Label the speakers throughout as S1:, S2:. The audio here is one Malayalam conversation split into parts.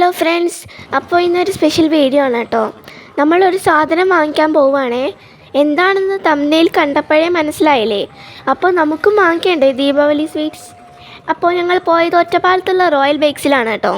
S1: ഹലോ ഫ്രണ്ട്സ് അപ്പോൾ ഇന്നൊരു സ്പെഷ്യൽ വീഡിയോ ആണ് കേട്ടോ. നമ്മളൊരു സാധനം വാങ്ങിക്കാൻ പോവുകയാണേ. എന്താണെന്ന് തമ്മിൽ കണ്ടപ്പോഴേ മനസ്സിലായില്ലേ? അപ്പോൾ നമുക്കും വാങ്ങിക്കേണ്ടേ ദീപാവലി സ്വീറ്റ്സ് അപ്പോൾ ഞങ്ങൾ പോയത് ഒറ്റപ്പാലത്തുള്ള റോയൽ ബേക്സിലാണ് കേട്ടോ.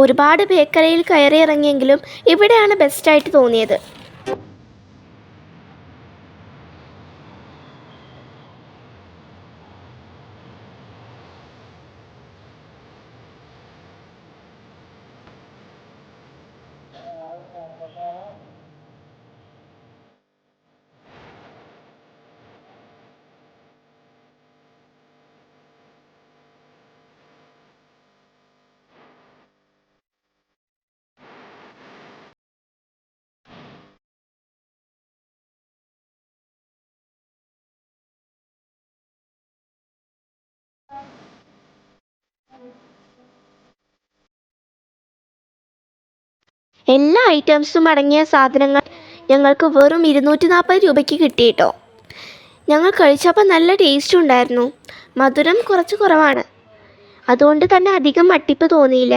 S1: ഒരുപാട് ബേക്കറിയിൽ കയറി ഇറങ്ങിയെങ്കിലും ഇവിടെയാണ് ബെസ്റ്റായിട്ട് തോന്നിയത്. എല്ലാ ഐറ്റംസും അടങ്ങിയ സാധനങ്ങൾ ഞങ്ങൾക്ക് വെറും ഇരുന്നൂറ്റി നാൽപ്പത് രൂപയ്ക്ക് കിട്ടി കേട്ടോ ഞങ്ങൾ കഴിച്ചപ്പോൾ നല്ല ടേസ്റ്റ് ഉണ്ടായിരുന്നു. മധുരം കുറച്ച് കുറവാണ്. അതുകൊണ്ട് തന്നെ അധികം മട്ടിപ്പ് തോന്നിയില്ല.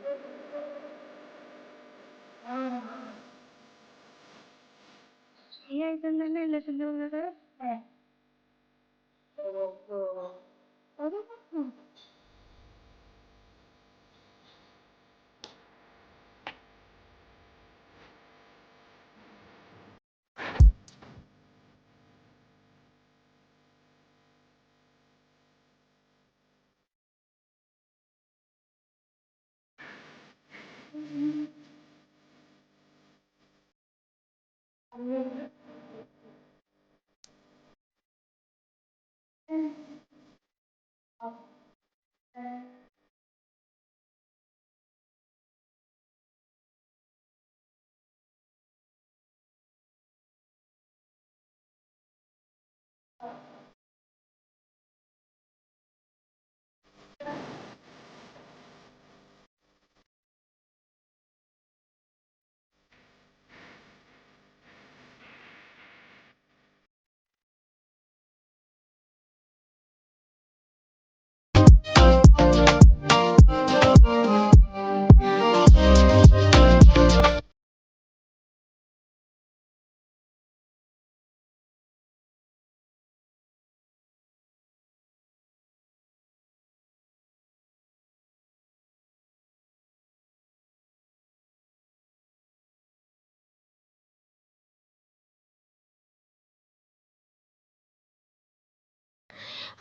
S1: തന്നെ അല്ലേ തിന്നുന്നത്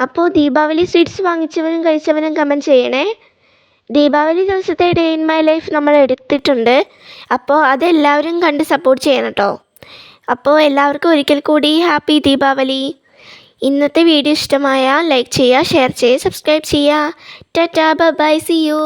S1: അപ്പോൾ ദീപാവലി സ്വീറ്റ്സ് വാങ്ങിച്ചവനും കഴിച്ചവനും കമന്റ് ചെയ്യണേ. ദീപാവലി ദിവസത്തെ ഡേ ഇൻ മൈ ലൈഫ് നമ്മൾ എടുത്തിട്ടുണ്ട്. അപ്പോൾ അതെല്ലാവരും കണ്ട് സപ്പോർട്ട് ചെയ്യണം കേട്ടോ അപ്പോൾ എല്ലാവർക്കും ഒരിക്കൽ കൂടി ഹാപ്പി ദീപാവലി. ഇന്നത്തെ വീഡിയോ ഇഷ്ടമായ ലൈക്ക് ചെയ്യുക ഷെയർ ചെയ്യുക സബ്സ്ക്രൈബ് ചെയ്യുക. Tata bye C U